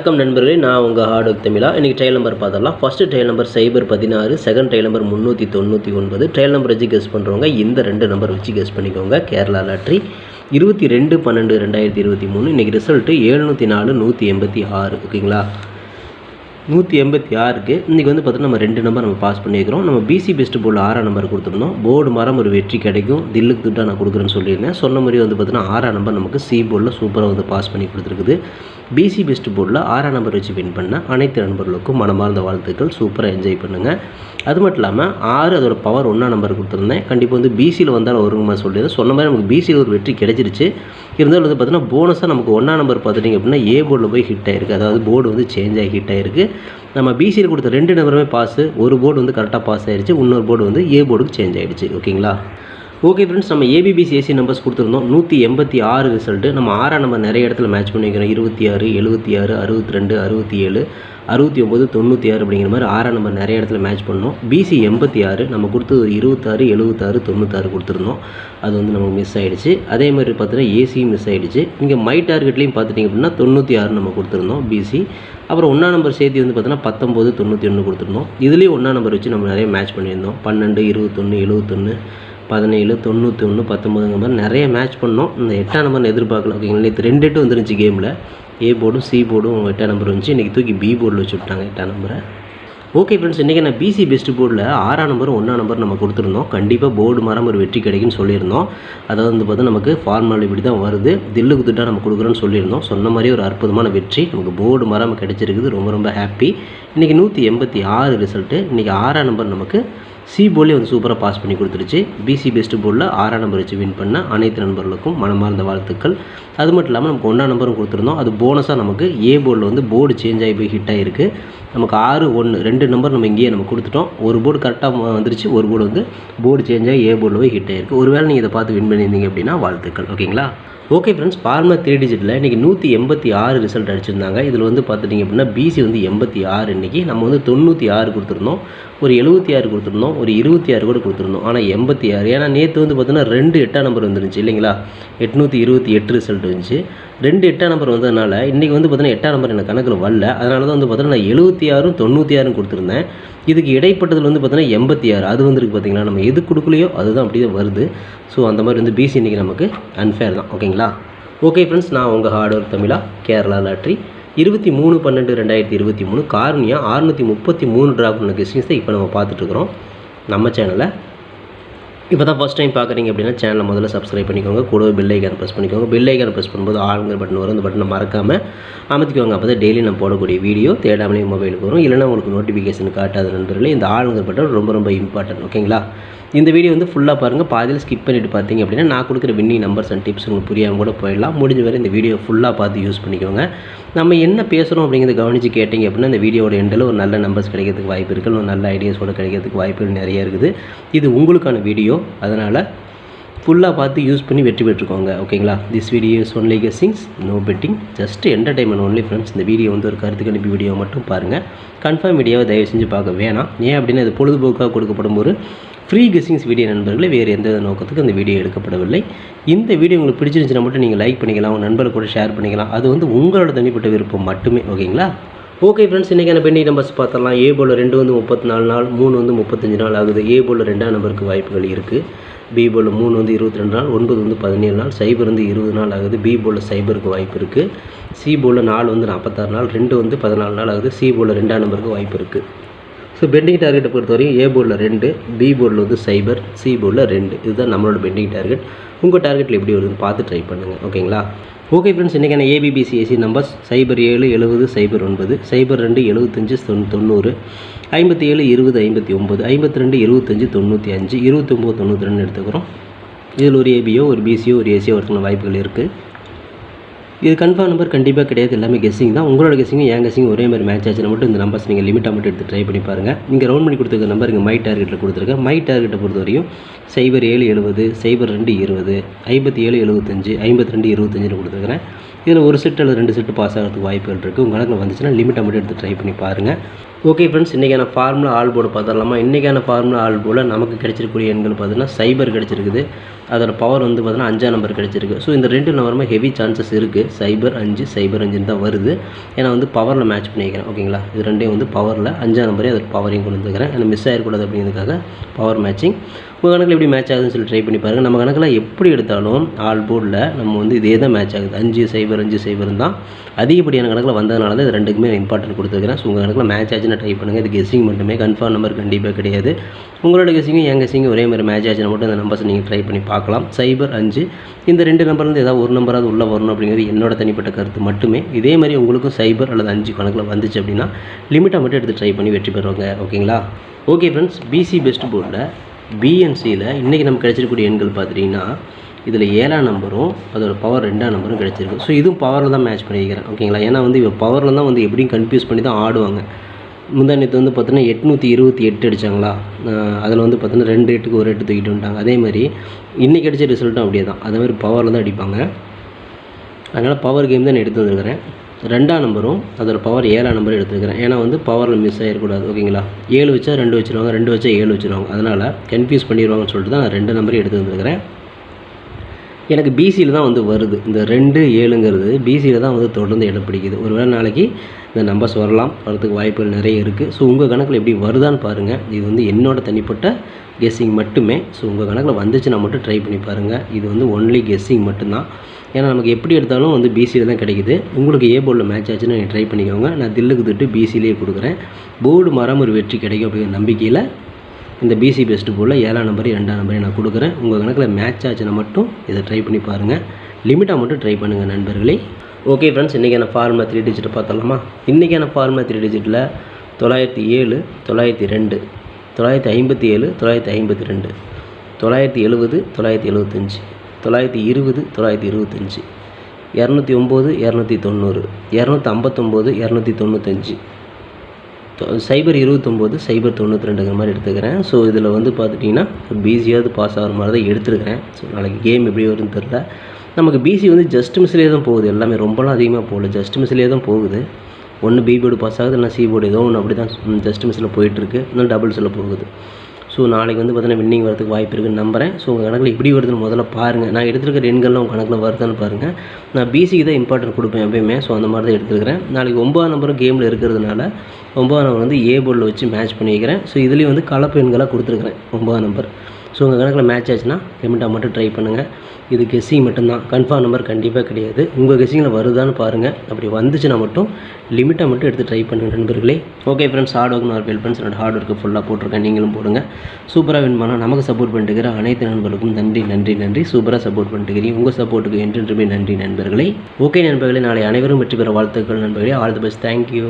வணக்கம் நண்பர்களே நான் உங்கள் ஹார்ட் தமிழா. இன்றைக்கி ட்ரையல் நம்பர் பார்த்துடலாம். ஃபஸ்ட்டு ட்ரையல் நம்பர் சைபர் பதினாறு செகண்ட் ட்ரையல் நம்பர் முந்நூற்றி தொண்ணூற்றி ஒன்பது. ட்ரையல் நம்பர் வச்சு கெஸ் பண்ணுறவங்க இந்த ரெண்டு நம்பர் வச்சு கெஸ் பண்ணிக்கோங்க. கேரளா லாட்ரி இருபத்தி ரெண்டு பன்னெண்டு ரெண்டாயிரத்தி இருபத்தி மூணு. இன்றைக்கி ரிசல்ட்டு எழுநூற்றி நாலு நூற்றி எண்பத்தி ஆறு. ஓகேங்களா? நூற்றி எண்பத்தி ஆறுக்கு இன்றைக்கி வந்து பார்த்தீங்கன்னா நம்ம ரெண்டு நம்பர் நம்ம பாஸ் பண்ணியிருக்கிறோம். நம்ம பிசி பெஸ்ட் போர்டில் ஆறாம் நம்பர் கொடுத்துருந்தோம் போர்டு மரம் ஒரு வெற்றி கிடைக்கும். தில்லுக்கு துட்டாக நான் கொடுக்குறேன்னு சொல்லியிருந்தேன். சொன்ன மாதிரி வந்து பார்த்தீங்கன்னா ஆறாம் நம்பர் நமக்கு சி போர்டில் சூப்பராக வந்து பாஸ் பண்ணி கொடுத்துருக்குது. பிசி பெஸ்ட் போர்டில் ஆறாம் நம்பர் வச்சு வின் பண்ண அனைத்து நண்பர்களுக்கும் மனமார்ந்த வாழ்த்துக்கள். சூப்பராக என்ஜாய் பண்ணுங்கள் அது மட்டும் இல்லாமல் ஆறு அதோட பவர் ஒன்றா நம்பர் கொடுத்துருந்தேன். கண்டிப்பாக வந்து பிசியில் வந்தாலும் வருங்கம்மா சொல்லியது சொன்ன மாதிரி நமக்கு பிசியில் ஒரு வெற்றி கிடைச்சிருச்சு. இருந்தாலும் வந்து பார்த்தீங்கன்னா போனஸாக நமக்கு ஒன்றா நம்பர் பார்த்துட்டிங்க அப்படின்னா ஏ போர்டில் போய் ஹிட் ஆயிருக்கு. அதாவது போர்டு வந்து சேஞ்ச் ஆகி ஹிட் ஆயிருக்கு. நம்ம பிசியில் கொடுத்த ரெண்டு நம்பருமே பாஸ் ஒரு போர்டு வந்து கரெக்டாக பாஸ் ஆகிடுச்சு இன்னொரு போர்டு வந்து ஏ போர்டுக்கு சேஞ்ச் ஆகிடுச்சு ஓகேங்களா ஓகே ஃப்ரெண்ட்ஸ் நம்ம ஏபிபிசி ஏசி நம்பர்ஸ் கொடுத்துருந்தோம். நூற்றி எண்பத்தி ஆறு ரிசல்ட்டு நம்ம ஆறாம் நம்பர் நிறைய இடத்துல மேட்ச் பண்ணிக்கிறோம் இருபத்தி ஆறு எழுபத்தி ஆறு அறுபத்தி ரெண்டு அறுபத்தி ஏழு அறுபத்தி ஒம்பது தொண்ணூற்றி ஆறு அப்படிங்கிற மாதிரி ஆறாம் நம்பர் நிறைய இடத்துல மேட்ச் பண்ணோம். பிசி எண்பத்தி ஆறு நம்ம கொடுத்தது ஒரு இருபத்தாறு எழுபத்தாறு தொண்ணூத்தாறு கொடுத்துருந்தோம். அது வந்து நமக்கு மிஸ் ஆகிடுச்சு அதே மாதிரி பார்த்தீங்கன்னா ஏசியும் மிஸ் ஆகிடுச்சு இங்கே மை டார்கெட்லேயும் பார்த்துட்டிங்க அப்படின்னா தொண்ணூற்றி ஆறு நம்ம கொடுத்துருந்தோம் பிசி அப்புறம் ஒன்றா நம்பர் சேர்த்து வந்து பார்த்தீங்கன்னா பத்தொம்போது தொண்ணூற்றி ஒன்று கொடுத்துருந்தோம். இதுலேயும் ஒன்றா நம்பர் வச்சு நம்ம நிறைய மேட்ச் பண்ணியிருந்தோம். பன்னெண்டு இருபத்தொன்று எழுபத்தொன்று பதினேழு தொண்ணூற்றி ஒன்று பத்தொம்பதுங்க மாதிரி நிறைய மேட்ச் பண்ணோம். இந்த எட்டாம் நம்பர் எதிர்பார்க்கல. ஓகேங்களா நேற்று ரெண்டு எட்டு வந்துருந்துச்சு கேமில் ஏ போர்டும் சி போர்டும் எட்டாம் நம்பர் வந்துச்சு. இன்றைக்கி தூக்கி பி போர்டில் வச்சு விட்டாங்க எட்டாம் நம்பரை ஓகே ஃப்ரெண்ட்ஸ் இன்றைக்கி நான் பிசி பெஸ்ட் போர்டில் ஆறாம் நம்பர் ஒன்றாம் நம்பர் நம்ம கொடுத்துருந்தோம். கண்டிப்பாக போர்டு மரம் ஒரு வெற்றி கிடைக்குன்னு சொல்லியிருந்தோம். அதாவது வந்து பார்த்தா நமக்கு ஃபார்மால் இப்படி தான் வருது. தில்லுக்கு குத்துட்டா நம்ம கொடுக்குறோன்னு சொல்லியிருந்தோம். சொன்ன மாதிரி ஒரு அற்புதமான வெற்றி. நமக்கு போர்டு மரம் கிடைச்சிருக்குது. ரொம்ப ரொம்ப ஹாப்பி இன்றைக்கி நூற்றி எண்பத்தி ஆறு ரிசல்ட்டு இன்றைக்கி ஆறாம் நம்பர் நமக்கு சி போர்ட்லேயே வந்து சூப்பராக பாஸ் பண்ணி கொடுத்துருச்சு பிசி பெஸ்ட் போலில் ஆறாம் நம்பர் வச்சு வின் பண்ண அனைத்து நண்பர்களுக்கும் மனமார்ந்த வாழ்த்துக்கள். அது மட்டும் இல்லாமல் நமக்கு ஒன்றாம் நம்பரும் கொடுத்துருந்தோம். அது போனஸாக நமக்கு ஏ போர்டில் வந்து போர்டு சேஞ்ச் ஆகி போய் ஹிட் ஆகிருக்கு நமக்கு ஆறு ஒன்று ரெண்டு நம்பர் நம்ம இங்கேயே நம்ம கொடுத்துட்டோம். ஒரு போர்டு கரெக்டாக வந்துருச்சு. ஒரு போர்டு வந்து போர்டு சேஞ்ச் ஆகி ஏ போர்டில் போய் ஹிட் ஆகிருக்கு ஒருவேளை நீங்கள் இதை பார்த்து வின் பண்ணியிருந்தீங்க அப்படின்னா வாழ்த்துக்கள். ஓகேங்களா ஓகே ஃப்ரெண்ட்ஸ் பார்மா த்ரீ டிஜிட்டில் இன்றைக்கி நூற்றி எண்பத்தி ஆறு ரிசல்ட் அடிச்சிருந்தாங்க. இதில் வந்து பார்த்துட்டிங்க அப்படின்னா பிசி வந்து எண்பத்தி ஆறு இன்றைக்கி நம்ம வந்து தொண்ணூற்றி ஆறு கொடுத்துருந்தோம். ஒரு எழுபத்தி ஆறு கொடுத்துருந்தோம். ஒரு இருபத்தி ஆறு கூட கொடுத்துருந்தோம். ஆனால் எண்பத்தி ஆறு. ஏன்னா நேற்று வந்து பார்த்தோன்னா ரெண்டு எட்டாம் நம்பர் வந்துருந்துச்சு இல்லைங்களா? எட்நூற்றி இருபத்தி எட்டு ரிசல்ட் வந்துச்சு. ரெண்டு எட்டாம் நம்பர் வந்ததுனால இன்றைக்கி வந்து பார்த்தீங்கன்னா எட்டாம் நம்பர் எனக்கு கணக்கில் வரல. அதனால தான் வந்து பார்த்தீங்கன்னா நான் எழுபத்தி ஆறும் தொண்ணூற்றி ஆறும் கொடுத்துருந்தேன். இதுக்கு இடைப்பட்டதில் வந்து பார்த்தீங்கன்னா எண்பத்தி ஆறு. அது வந்துருக்கு பார்த்தீங்களா நம்ம எது கொடுக்கலையோ அதுதான் அப்படி தான் வருது. ஸோ அந்த மாதிரி வந்து பிசி இன்றைக்கி நமக்கு அன்ஃபேர் தான். ஓகேங்களா? ஓகே ஃப்ரெண்ட்ஸ் நான் உங்கள் ஹார்ட் ஒர்க் தமிழா கேரளா லாட்ரி. இருபத்தி மூணு பன்னெண்டு ரெண்டாயிரத்தி இருபத்தி மூணு. காரணியா அறுநூற்றி முப்பத்தி மூணு டிராஃப்ட் கெஸ்டிங்ஸ் இப்போ நம்ம பார்த்துட்ருக்குறோம் நம்ம சேனலை இப்போ தான் ஃபஸ்ட் டைம் பார்க்குறீங்க அப்படின்னா சேனலை முதல்ல சப்ஸ்கிரைப் பண்ணிக்கோங்க. கூடவே பெல் ஐக்கான் ப்ரெஸ் பண்ணிக்கோங்க. பெல் ஐக்கான் ப்ரெஸ் பண்ணும்போது ஆளுங்கிற பட்டன் வரும். அந்த பட்டனை மறக்காமல் அமைத்திக்கோங்க அப்போ தான் டெய்லி நம்ம போடக்கூடிய வீடியோ தேடாமலே மொபைலுக்கு வரும். இல்லைனா உங்களுக்கு நோட்டிஃபிகேஷன் காட்டாத நண்பர்களே இந்த ஆளுங்கிற பட்டன் ரொம்ப ரொம்ப இம்பார்ட்டன்ட் ஓகேங்களா இந்த வீடியோ வந்து ஃபுல்லாக பாருங்கள் பாதியில் ஸ்கிப் பண்ணிவிட்டு பார்த்தீங்க அப்படின்னா நான் கொடுக்குற வின்னிங் நம்பர்ஸ் அண்ட் டிப்ஸ் உங்களுக்கு புரியாமல் கூட போயிடலாம். முடிஞ்ச வரை இந்த வீடியோ ஃபுல்லாக பார்த்து யூஸ் பண்ணிக்கோங்க. நம்ம என்ன பேசுகிறோம் அப்படிங்கிறத கவனித்து கேட்டிங்க அப்படின்னா இந்த வீடியோட எண்டில் ஒரு நல்ல நம்பர்ஸ் கிடைக்கிறதுக்கு வாய்ப்பு இருக்குது ஒரு நல்ல ஐடியாஸோட கிடைக்கிறதுக்கு வாய்ப்புகள் நிறைய இருக்குது. இது உங்களுக்கான வீடியோ. அதனால் ஃபுல்லாக பார்த்து யூஸ் பண்ணி வெற்றி பெற்றுக்கோங்க. ஓகேங்களா this video is only guessings no betting just entertainment only friends இந்த வீடியோ வந்து ஒரு கருத்து கணிப்பு வீடியோ மட்டும் பாருங்கள் கன்ஃபார்ம் வீடியோவை தயவு செஞ்சு பார்க்க வேணாம். ஏன் அப்படின்னா இது பொழுதுபோக்காக கொடுக்கப்படும் ஒரு ஃப்ரீ கெஸ்ஸிங்ஸ் வீடியோ நண்பர்களே வேறு எந்த நோக்கத்துக்கு அந்த வீடியோ எடுக்கப்படவில்லை. இந்த வீடியோ உங்களுக்கு பிடிச்சிருந்துச்சுன்னா மட்டும் நீங்கள் லைக் பண்ணிக்கலாம் உங்கள் நண்பர்கள் கூட ஷேர் பண்ணிக்கலாம். அது வந்து உங்களோட தனிப்பட்ட விருப்பம் மட்டுமே ஓகேங்களா? ஓகே ஃப்ரெண்ட்ஸ் இன்றைக்கான பெண்டிங் நம்பர்ஸ் பார்த்தலாம் ஏ போல் ரெண்டு வந்து முப்பத்தி நாலு நாள் மூணு வந்து முப்பத்தஞ்சு நாள் ஆகுது. ஏ போல் ரெண்டாம் நம்பருக்கு வாய்ப்புகள் இருக்குது பி போல் மூணு வந்து இருபத்தி ரெண்டு நாள் ஒன்பது வந்து பதினேழு நாள் சைபர் வந்து இருபது நாள் ஆகுது. பி போல் சைபருக்கு வாய்ப்பு இருக்குது சி போல் நாலு வந்து நாற்பத்தாறு நாள் ரெண்டு வந்து பதினாலு நாள் ஆகுது. சி போல் ரெண்டாம் நம்பருக்கு வாய்ப்பு இருக்குது ஸோ பெண்டிங் டார்கெட்டை பொறுத்த வரைக்கும் ஏ போர்டில் ரெண்டு பி போர்டில் வந்து சைபர் சி போர்டில் ரெண்டு. இதுதான் நம்மளோட பெண்டிங் டார்கெட் உங்கள் டார்கெட்டில் எப்படி வருதுன்னு பார்த்து ட்ரை பண்ணுங்கள் ஓகேங்களா ஓகே ஃப்ரெண்ட்ஸ் இன்றைக்கான ஏபிபிசி ஏசி நம்பர்ஸ் சைபர் ஏழு எழுபது சைபர் ஒன்பது சைபர் ரெண்டு எழுபத்தஞ்சு தொண் தொண்ணூறு ஐம்பத்தி ஏழு இருபது ஐம்பத்தி ஒம்பது ஐம்பத்தி ரெண்டு இருபத்தஞ்சு தொண்ணூற்றி அஞ்சு இருபத்தொம்போது தொண்ணூற்றி ரெண்டு எடுத்துக்கிறோம். இதில் ஒரு ஏபியோ ஒரு பிசியோ ஒரு ஏசியோ ஒருத்தன வாய்ப்புகள் இருக்குது இது கன்ஃபார்ம் நம்பர் கண்டிப்பாக கிடையாது. எல்லாமே கெஸிங் தான். உங்களோட கெஸிங்கும் என் கெஸ்ஸிங் ஒரே மாதிரி மேட்ச் ஆச்சுன்னா மட்டும் இந்த நம்பர்ஸ் நீங்கள் லிமிட்டாக மட்டும் எடுத்து ட்ரை பண்ணி பாருங்கள் நீங்கள் ரவுண்ட் பண்ணி கொடுத்துருக்க நம்பர் இங்கே மை டார்கெட்டில் கொடுத்துருக்கேன் மை டார்கெட்டை பொறுத்த வரையும் சைபர் ஏழு எழுபது சைபர் ரெண்டு இருபது ஐம்பத்தி ஏழு எழுபத்தஞ்சு ஐம்பத்தி ரெண்டு இருபத்தஞ்சுன்னு கொடுத்துருக்கிறேன். இதில் ஒரு செட் அல்லது ரெண்டு செட்டு பாஸ் ஆகிறதுக்கு வாய்ப்புகள் இருக்குது உங்கள் கணக்கில் வந்துச்சுன்னா லிமிட்டாக மட்டும் எடுத்து ட்ரை பண்ணி பாருங்கள் ஓகே ஃப்ரெண்ட்ஸ் இன்றைக்கான ஃபார்முலா ஆல் போர்டு பார்த்துடலாமா? இன்றைக்கான ஃபார்முலா ஆல் போர்டில் நமக்கு கிடைச்சிருக்கக்கூடிய எண்கள் பார்த்தீங்கன்னா சைபர் கிடச்சிருக்குது. அதோட பவர் வந்து பார்த்தீங்கன்னா அஞ்சாம் நம்பர் கிடச்சிருக்கு. ஸோ இந்த ரெண்டு நம்பருமே ஹெவி சான்சஸ் இருக்குது சைபர் அஞ்சு சைபர் அஞ்சுன்னு தான் வருது. ஏன்னா வந்து பவரில் மேட்ச் பண்ணிக்கிறேன். ஓகேங்களா இது ரெண்டையும் வந்து பவரில் அஞ்சாம் நம்பரையும் அதோட பவரையும் கொண்டு வந்துக்கிறேன் ஏன்னா மிஸ் ஆகிடக்கூடாது அப்படிங்கிறதுக்காக பவர் மேட்சிங் உங்கள் கணக்கில் எப்படி மேட்ச் ஆகுதுன்னு சொல்லி ட்ரை பண்ணி பாருங்கள் நம்ம கணக்கில் எப்படி எடுத்தாலும் ஆல் போர்டில் நம்ம வந்து இதே தான் மேட்ச் ஆகுது. அஞ்சு சைபர் அஞ்சு சைபர் தான். அதிகப்படியான கணக்கில் வந்ததுனால தான் இது ரெண்டுக்குமே இம்பார்ட்டன்ட் கொடுத்துருக்கிறேன். ஸோ உங்கள் கணக்கில் மேட்ச் ஆச்சுன்னா ட்ரை பண்ணுங்கள் இது கெஸ்ஸிங் மட்டுமே. கன்ஃபார்ம் நம்பர் கண்டிப்பாக கிடையாது. உங்களோட கெஸ்ஸிங்கும் என் கெஸ்ஸிங்கும் ஒரே மாதிரி மேட்ச் ஆச்சுன்னா மட்டும் இந்த நம்பர்ஸ் நீங்கள் ட்ரை பண்ணி பார்க்கலாம். சைபர் அஞ்சு. இந்த ரெண்டு நம்பர்லேருந்து ஏதாவது ஒரு நம்பராவது உள்ளே வரணும் அப்படிங்கிறது என்னோட தனிப்பட்ட கருத்து மட்டுமே. இதே மாதிரி உங்களுக்கும் சைபர் அல்லது அஞ்சு கணக்கில் வந்துச்சு அப்படின்னா லிமிட்டாக மட்டும் எடுத்து ட்ரை பண்ணி வெற்றி பெறுவாங்க. ஓகேங்களா ஓகே ஃப்ரெண்ட்ஸ் பிசி பெஸ்ட் போர்டில் பிஎன்சியில் இன்றைக்கி நமக்கு கிடைச்சிருக்கக்கூடிய எண்கள் பார்த்துட்டிங்கன்னா இதில் ஏழாம் நம்பரும் அதோட பவர் ரெண்டாம் நம்பரும் கிடச்சிருக்கு. ஸோ இதுவும் பவரில் தான் மேட்ச் பண்ணியிருக்கிறேன். ஓகேங்களா ஏன்னா வந்து இவ பவரில் தான் வந்து எப்படியும் கன்ஃபியூஸ் பண்ணி தான் ஆடுவாங்க. முந்தானத்து வந்து பார்த்தோன்னா எட்நூற்றி இருபத்தி எட்டு அடித்தாங்களா அதில் வந்து பார்த்தோன்னா ரெண்டு எட்டுக்கு ஒரு எட்டு தூக்கிட்டு வந்துட்டாங்க. அதே மாதிரி இன்றைக்கி அடித்த ரிசல்ட்டும் அப்படியே தான். அதே மாதிரி பவரில் தான் அடிப்பாங்க. அதனால் பவர் கேம் தான் நான் எடுத்து வந்துருக்கிறேன். ரெண்டாம் நம்பரும் அதோட பவர் ஏழாம் நம்பரும் எடுத்துருக்கிறேன். ஏன்னா வந்து பவரில் மிஸ் ஆகிடக்கூடாது ஓகேங்களா ஏழு வச்சா ரெண்டு வச்சுருவாங்க ரெண்டு வச்சா ஏழு வச்சுருவாங்க. அதனால் கன்ஃபியூஸ் பண்ணிடுவாங்கன்னு சொல்லிட்டு தான் நான் ரெண்டு நம்பரையும் எடுத்து வந்திருக்கிறேன். எனக்கு பிசியில் தான் வந்து வருது. இந்த ரெண்டு ஏழுங்கிறது பிசியில் தான் வந்து தொடர்ந்து இடம் பிடிக்குது. ஒருவேளை நாளைக்கு இந்த நம்பர்ஸ் வரலாம் வரதுக்கு வாய்ப்புகள் நிறைய இருக்குது ஸோ உங்கள் கணக்கில் எப்படி வருதான்னு பாருங்கள் இது வந்து என்னோடய தனிப்பட்ட கெஸ்ஸிங் மட்டுமே. ஸோ உங்கள் கணக்கில் வந்துச்சுன்னா மட்டும் ட்ரை பண்ணி பாருங்கள் இது வந்து ஒன்லி கெஸ்ஸிங் மட்டும்தான். ஏன்னா நமக்கு எப்படி எடுத்தாலும் வந்து பிசியில் தான் கிடைக்குது. உங்களுக்கு ஏ போர்டில் மேட்ச் ஆச்சுன்னா நீங்கள் ட்ரை பண்ணிக்கோங்க. நான் தில்லுக்கு திட்டு பிசிலேயே கொடுக்குறேன். போர்டு மரம் ஒரு வெற்றி கிடைக்கும் அப்படிங்கிற நம்பிக்கையில் இந்த பிசி பெஸ்ட்டு போர்டில் ஏழாம் நம்பரையும் ரெண்டாம் நம்பரையும் நான் கொடுக்குறேன். உங்கள் கணக்கில் மேட்ச் ஆச்சுன்னா மட்டும் இதை ட்ரை பண்ணி பாருங்கள் லிமிட்டாக மட்டும் ட்ரை பண்ணுங்கள் நண்பர்களே. ஓகே ஃப்ரெண்ட்ஸ் இன்றைக்கான ஃபார்முலா த்ரீ டிஜிட் பார்த்தலாமா இன்றைக்கான ஃபார்முலா த்ரீ டிஜிட்டில் தொள்ளாயிரத்தி ஏழு தொள்ளாயிரத்தி ரெண்டு தொள்ளாயிரத்தி ஐம்பத்தி ஏழு தொள்ளாயிரத்தி ஐம்பத்தி ரெண்டு தொள்ளாயிரத்தி எழுபது தொள்ளாயிரத்தி எழுபத்தஞ்சி தொள்ளாயிரத்தி இருபது தொள்ளாயிரத்தி இருபத்தஞ்சி. இரநூத்தி ஒம்பது இரநூத்தி தொண்ணூறு. இரநூத்தி ஐம்பத்தொம்போது இரநூத்தி தொண்ணூத்தஞ்சு. சைபர் இருபத்தொம்போது சைபர் தொண்ணூற்றி ரெண்டுங்கிற மாதிரி எடுத்துக்கிறேன். ஸோ இதில் வந்து பார்த்துட்டிங்கன்னா பிசியாவது பாஸ் ஆகிற மாதிரி தான் எடுத்துருக்கிறேன். ஸோ நாளைக்கு கேம் எப்படி வரும்னு தெரில நமக்கு பிசி வந்து ஜஸ்ட் மிஸ்லேயே தான் போகுது. எல்லாமே ரொம்பலாம் அதிகமாக போகல. ஜஸ்ட் மிஸ்லேயே தான் போகுது. ஒன்று பி போர்டு பாஸ் ஆகுது இல்லை சி போர்டு ஏதோ ஒன்று அப்படி தான் ஜஸ்ட் மிஸ்ஸில் போயிட்டுருக்கு. இன்னும் டபுள்ஸில் போகுது. ஸோ நாளைக்கு வந்து பார்த்தீங்கன்னா வின்னிங் வரதுக்கு வாய்ப்பு இருக்குன்னு நம்புறேன். ஸோ உங்கள் கணக்கில் எப்படி வருதுன்னு முதல்ல பாருங்கள் நான் எடுத்துருக்கிற எண்கள்லாம் உங்கள் கணக்கில் வருதான்னு பாருங்கள் நான் பிசிக்கு தான் இம்பார்ட்டன்ட் கொடுப்பேன் எப்பயுமே. ஸோ அந்த மாதிரி தான் எடுத்துருக்கிறேன். நாளைக்கு ஒன்பதாம் நம்பரும் கேமில் இருக்கிறதுனால ஒன்பதாம் நம்பர் வந்து ஏ போர்டில் வச்சு மேட்ச் பண்ணிக்கிறேன். ஸோ இதுலேயும் வந்து கலப்பு எண்களாக கொடுத்துருக்குறேன் ஒன்பதாம் நம்பர் ஸோ உங்கள் கணக்கில் மேட்ச் ஆச்சுன்னா லிமிட்டாக மட்டும் ட்ரை பண்ணுங்கள் இது கெஸ்ஸிங் மட்டும்தான். கன்ஃபார்ம் நம்பர் கண்டிப்பாக கிடையாது. உங்கள் கெஸ்ஸிங்கில் வருதான்னு பாருங்கள் அப்படி வந்துச்சுன்னா மட்டும் லிமிட்டாக மட்டும் எடுத்து ட்ரை பண்ணுங்க நண்பர்களே. ஓகே ஃப்ரெண்ட்ஸ் ஹார்ட் ஒர்க் நான் ஹெல்ப் ஃப்ரெண்ட்ஸ் என்னோட ஹார்ட் ஒர்க்கு ஃபுல்லாக போட்டிருக்கேன். நீங்களும் போடுங்க. சூப்பராக வின் பண்ணால் நமக்கு சப்போர்ட் பண்ணிட்டுக்கிற அனைத்து நண்பர்களுக்கும் நன்றி நன்றி நன்றி. சூப்பராக சப்போர்ட் பண்ணிட்டுக்கிறீங்க உங்கள் சப்போர்ட்டுக்கு என்றென்றுமே நன்றி நண்பர்களே. ஓகே நண்பர்களே நாளை அனைவரும் வெற்றி பெற வாழ்த்துக்கள் நண்பர்களே. All the best thank you